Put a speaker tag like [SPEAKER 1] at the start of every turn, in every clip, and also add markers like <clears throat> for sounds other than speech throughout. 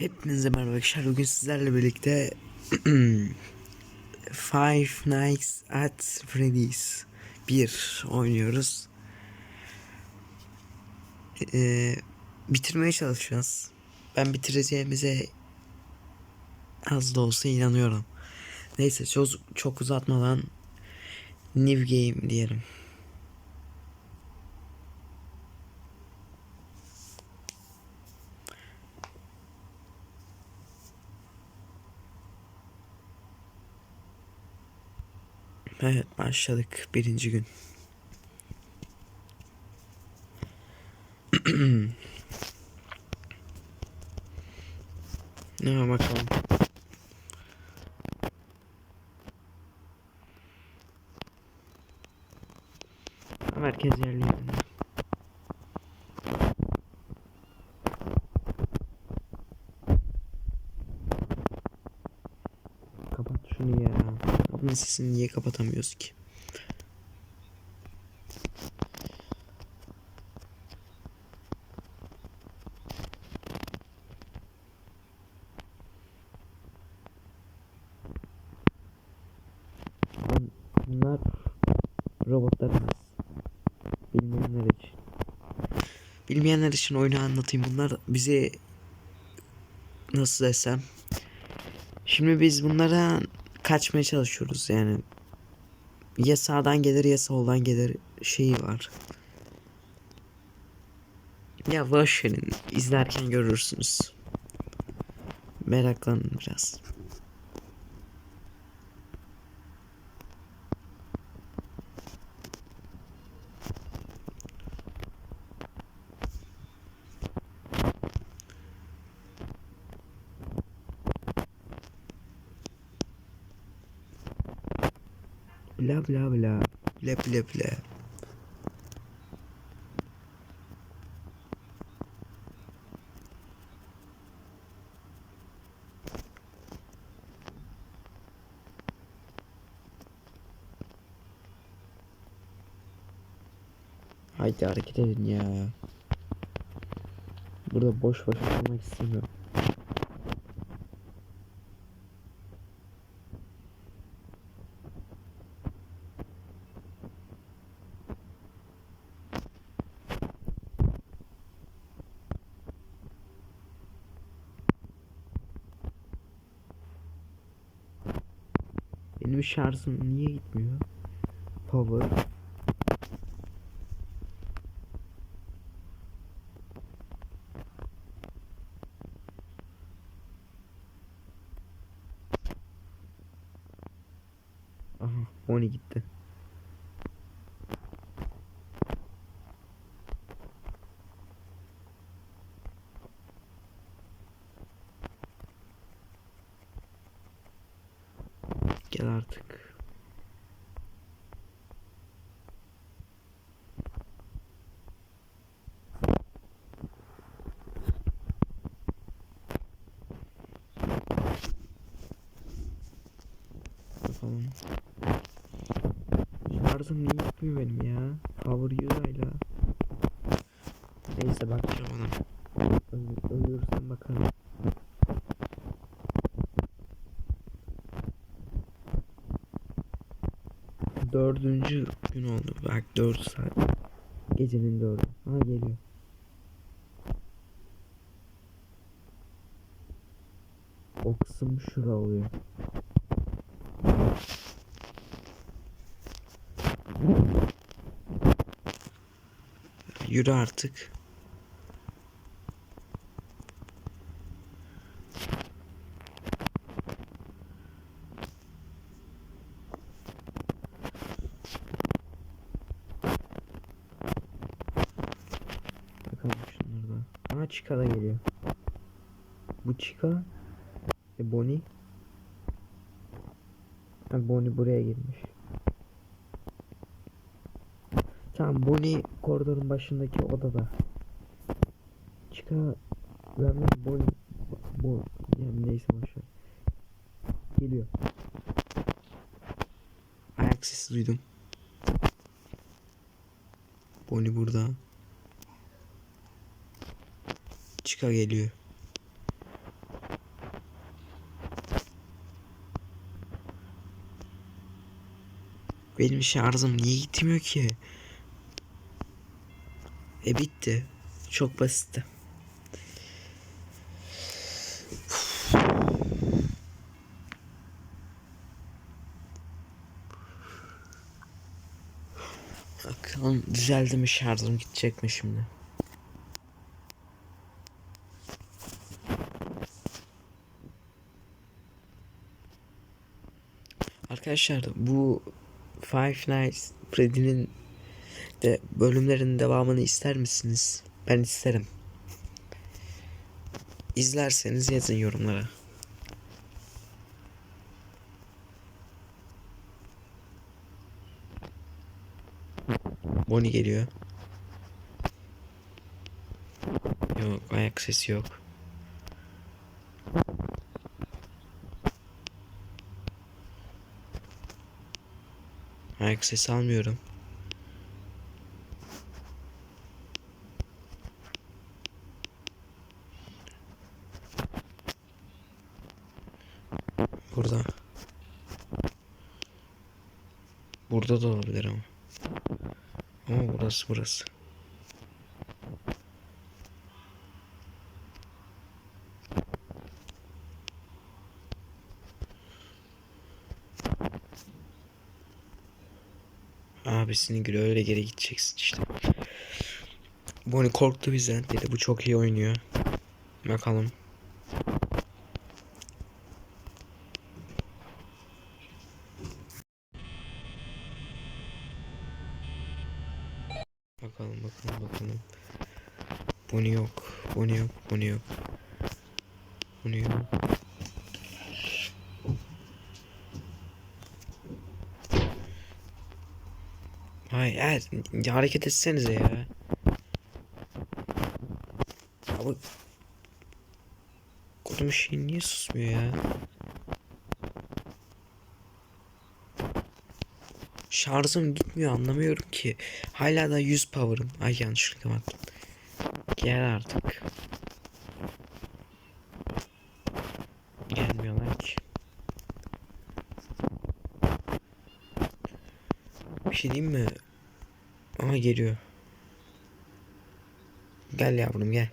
[SPEAKER 1] Hepinize merhaba arkadaşlar. Bugün sizlerle birlikte <clears throat> Five Nights at Freddy's 1 oynuyoruz. Ee, bitirmeye çalışacağız. Ben bitireceğimize az da olsa inanıyorum. Neyse çok, çok uzatmadan New Game diyelim. Evet başladık birinci gün. <clears throat> ne bakalım. Bunun sesini niye kapatamıyoruz ki? Bun- Bunlar robotlarımız. Bilmeyenler için. Bilmeyenler için oyunu anlatayım. Bunlar bizi nasıl desem. Şimdi biz bunlara kaçmaya çalışıyoruz yani. Ya sağdan gelir ya soldan gelir şeyi var. Ya boş verin. izlerken görürsünüz. Meraklanın biraz. Bla bla bla. Bla bla bla. Haydi hareket edin ya. Burada boş boş oturmak istemiyorum. Benim şarjım niye gitmiyor? Power. Aha, Bonnie gitti. Gel artık. Bakalım. Şarjım niye gitmiyor benim ya? Power usa'yla. Neyse bakacağım ona. Öl ölürsem bakarım. Dördüncü gün oldu. Bak dört saat. Gecenin dördü. Ha geliyor. O kısım şura oluyor. Yürü artık. Bakalım şunlarda. Aa Chica da geliyor. Bu Chica. E Bonnie. Ha Bonnie buraya girmiş. Bonnie koridorun başındaki odada. Çıka vermem Bonnie. Bon, yani neyse boşver. Geliyor. Ayak sesi duydum. Bonnie burada. Çıka geliyor. Benim şarjım niye gitmiyor ki? E bitti. Çok basitti. Bakalım düzeldi mi şarjım gidecek mi şimdi? Arkadaşlar bu Five Nights Freddy'nin de bölümlerin devamını ister misiniz? Ben isterim. İzlerseniz yazın yorumlara. Bonnie geliyor. Yok ayak sesi yok. Ayak sesi almıyorum. Burada. Burada da olabilir ama. Ama burası burası. Abisinin gülü öyle geri gideceksin işte. Bonnie korktu bizden dedi bu çok iyi oynuyor. Bakalım. Bakalım bakalım bakalım. Bonnie yok. Bonnie yok. Bonnie yok. Bonnie yok. Hayır, ya hareket etsenize ya. Bu Kodum şey niye susmuyor ya? Şarjım gitmiyor anlamıyorum ki. Hala da 100 power'ım. Ay yanlışlıkla baktım. Gel artık. Gelmiyorlar ki. Bir şey diyeyim mi? Ama geliyor. Gel yavrum gel.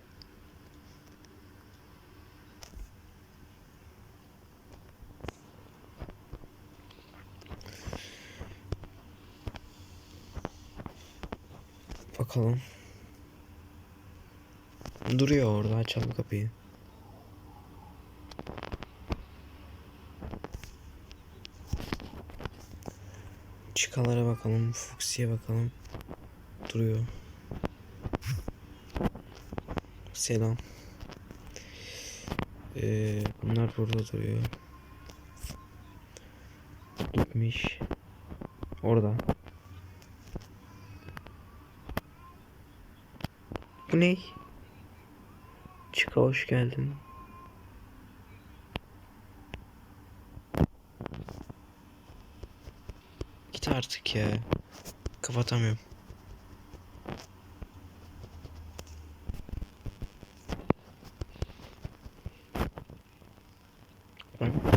[SPEAKER 1] Bakalım. Duruyor orada açalım kapıyı. Çıkalara bakalım. Fuksi'ye bakalım. Duruyor. Selam. Ee, bunlar burada duruyor. Gitmiş. Orada. Bu ne? Çıka hoş geldin. Git artık ya. Kapatamıyorum.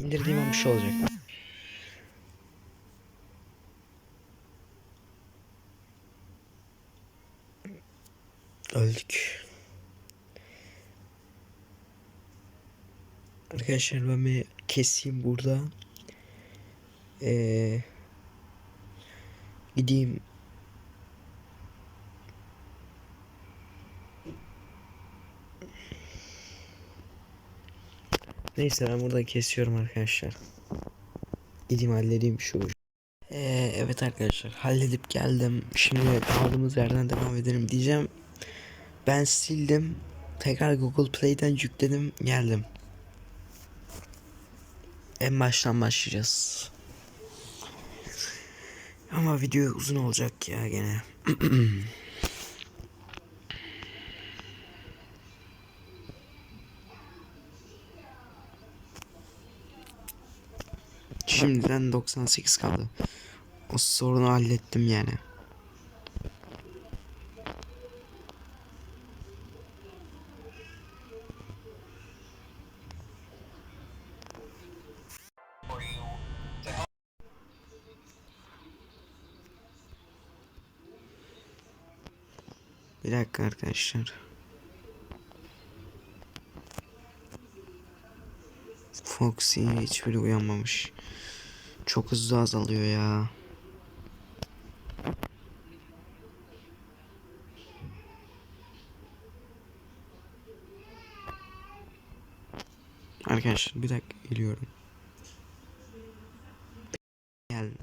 [SPEAKER 1] İndirdiğim an bir şey olacak. Arkadaşlar ben bir keseyim burada. Ee, gideyim. Neyse ben burada kesiyorum arkadaşlar. Gideyim halledeyim şu. Ee, evet arkadaşlar halledip geldim. Şimdi kaldığımız yerden devam edelim diyeceğim. Ben sildim. Tekrar Google Play'den yükledim geldim. En baştan başlayacağız. Ama video uzun olacak ya gene. <clears throat> Şimdiden 98 kaldı. O sorunu hallettim yani. Bir dakika arkadaşlar. Foxy hiçbiri uyanmamış. Çok hızlı azalıyor ya. Arkadaşlar bir dakika geliyorum. Geldim.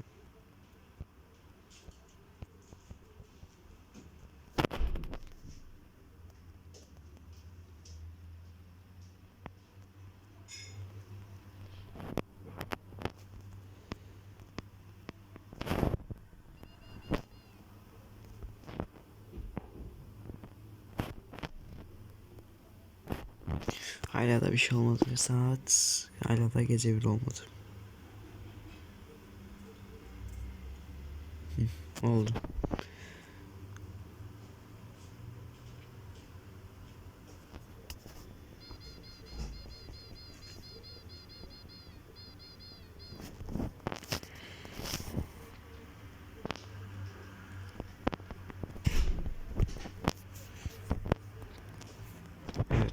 [SPEAKER 1] Hala da bir şey olmadı saat hala da gece bir olmadı. Hı, oldu.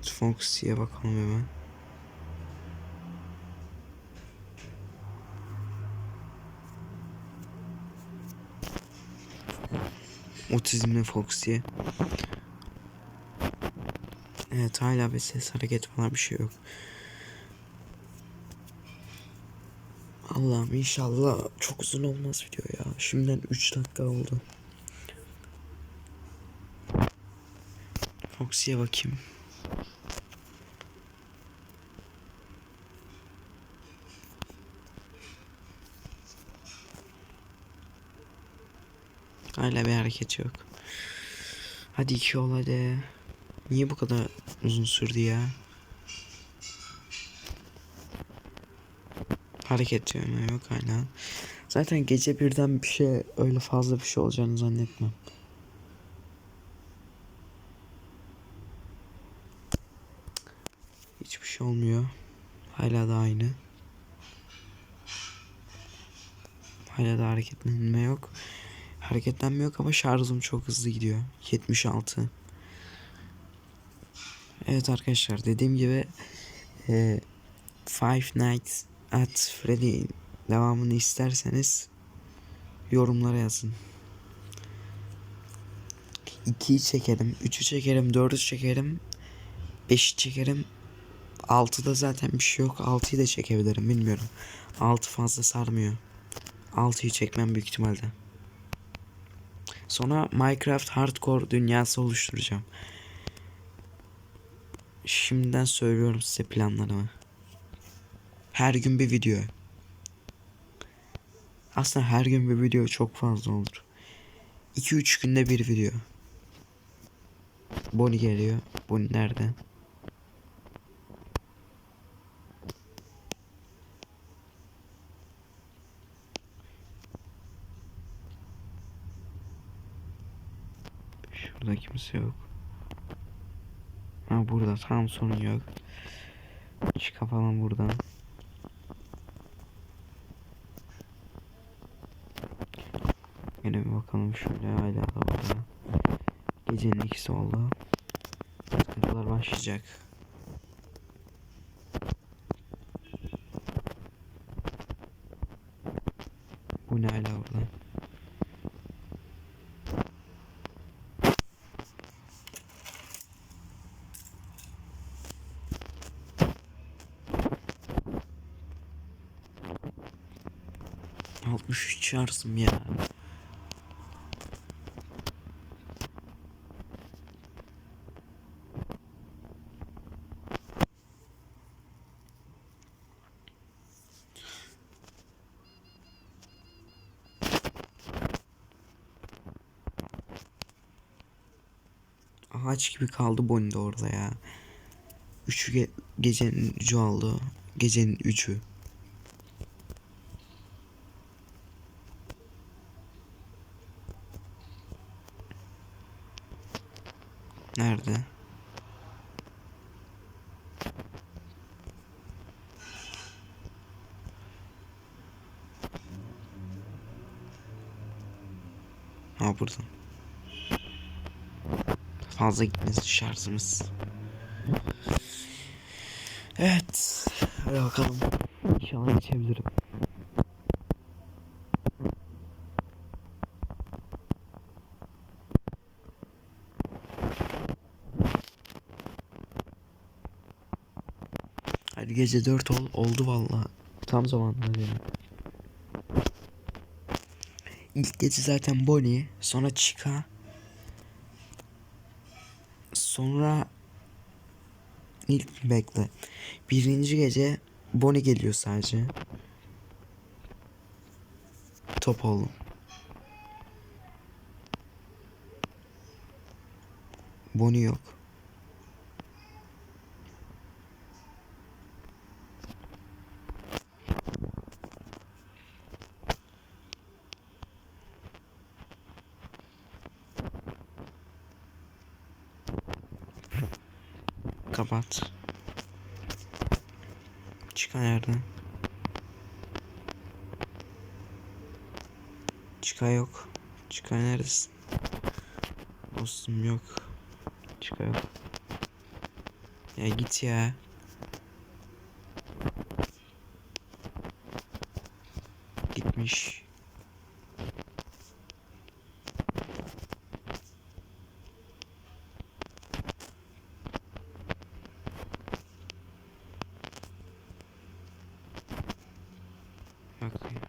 [SPEAKER 1] Foxy'ye bakalım hemen. Otizmli Foxy. Evet hala bir ses hareket falan bir şey yok. Allah'ım inşallah çok uzun olmaz video ya. Şimdiden 3 dakika oldu. Foxy'ye bakayım. Hala bir hareket yok. Hadi iki ol hadi. Niye bu kadar uzun sürdü ya? Hareket diyorum yok hala. Zaten gece birden bir şey öyle fazla bir şey olacağını zannetmem. Hiçbir şey olmuyor. Hala da aynı. Hala da hareketlenme yok. Hareketlenme yok ama şarjım çok hızlı gidiyor. 76. Evet arkadaşlar dediğim gibi e, Five Nights at Freddy devamını isterseniz yorumlara yazın. 2'yi çekerim, 3'ü çekerim, 4'ü çekerim, 5'i çekerim. 6'da zaten bir şey yok. 6'yı da çekebilirim bilmiyorum. 6 fazla sarmıyor. 6'yı çekmem büyük ihtimalle. Sonra Minecraft Hardcore dünyası oluşturacağım. Şimdiden söylüyorum size planlarımı. Her gün bir video. Aslında her gün bir video çok fazla olur. 2-3 günde bir video. Bonnie geliyor. Bonnie nerede? Kimse yok. Ha burada tam sorun yok. Çık falan buradan. Yine bir bakalım şöyle hala da burada. Gecenin ikisi oldu. Sıkıntılar başlayacak. 63 şarjım ya. Ağaç gibi kaldı Bonnie de orada ya. Üçü ge gecenin üçü oldu. Gecenin üçü. Nerede? Ha burada. Fazla gitmesin şarjımız. Evet. Hadi bakalım. İnşallah geçebilirim. Hadi gece 4 ol, oldu valla. Tam zamanında benim. İlk gece zaten Bonnie, sonra Chica. Sonra ilk bekle. Birinci gece Bonnie geliyor sadece. Top oğlum. Bonnie yok. Kapat. Çıkan yerden. Çıka yok. Çıka neredesin? Dostum yok. Çıka yok. Ya git ya. Gitmiş. Bak ya.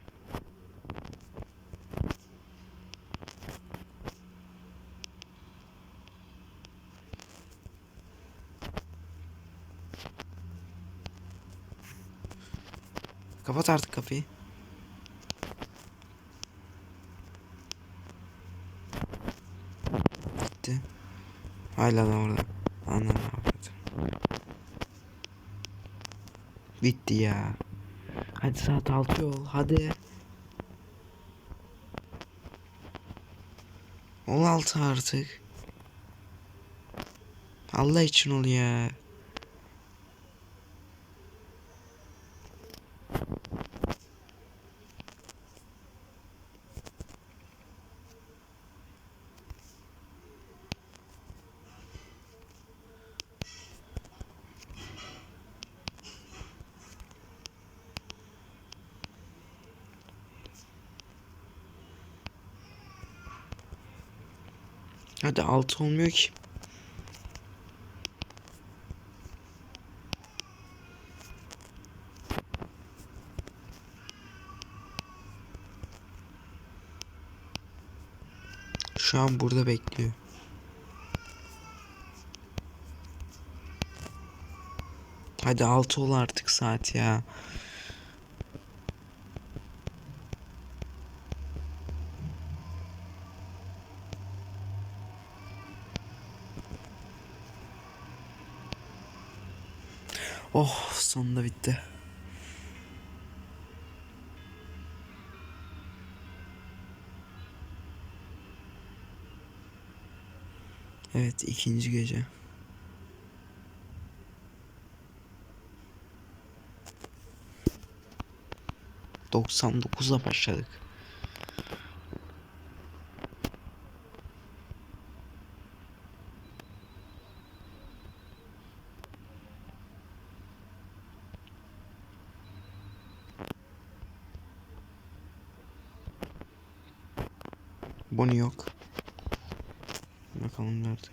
[SPEAKER 1] Kapat artık kapıyı. Gitti. Hala da orada. Anladım. Bitti ya. Hadi saat 6 ol. Hadi. 16 artık. Allah için ol ya. Hadi 6 olmuyor ki. Şu an burada bekliyor. Hadi 6 ol artık saat ya. Oh sonunda bitti. Evet ikinci gece. Doksan dokuzla başladık. Bonnie yok. Bakalım nerede.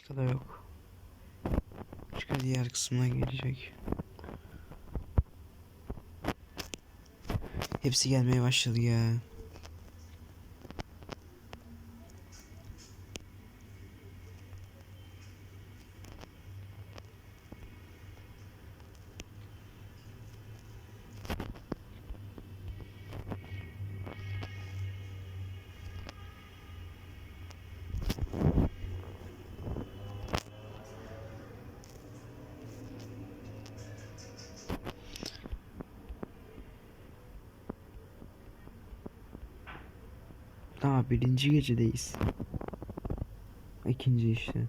[SPEAKER 1] Çıka da yok. başka diğer kısmına gelecek. Hepsi gelmeye başladı ya. Birinci gecedeyiz. İkinci işte.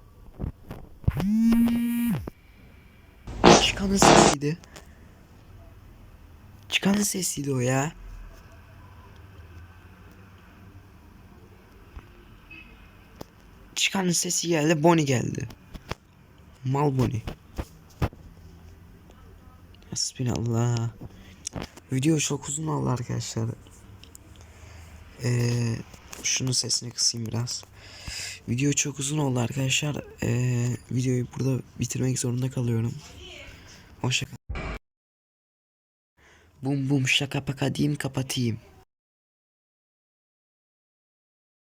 [SPEAKER 1] Çıkanın sesiydi. Çıkanın sesiydi o ya. Çıkanın sesi geldi, Bonnie geldi. Mal Bonnie. Hasbinallah. Video çok uzun oldu arkadaşlar. Ee, şunun sesini kısayım biraz. Video çok uzun oldu arkadaşlar. Ee, videoyu burada bitirmek zorunda kalıyorum. Hoşça kalın. Bum bum şaka paka diyeyim kapatayım.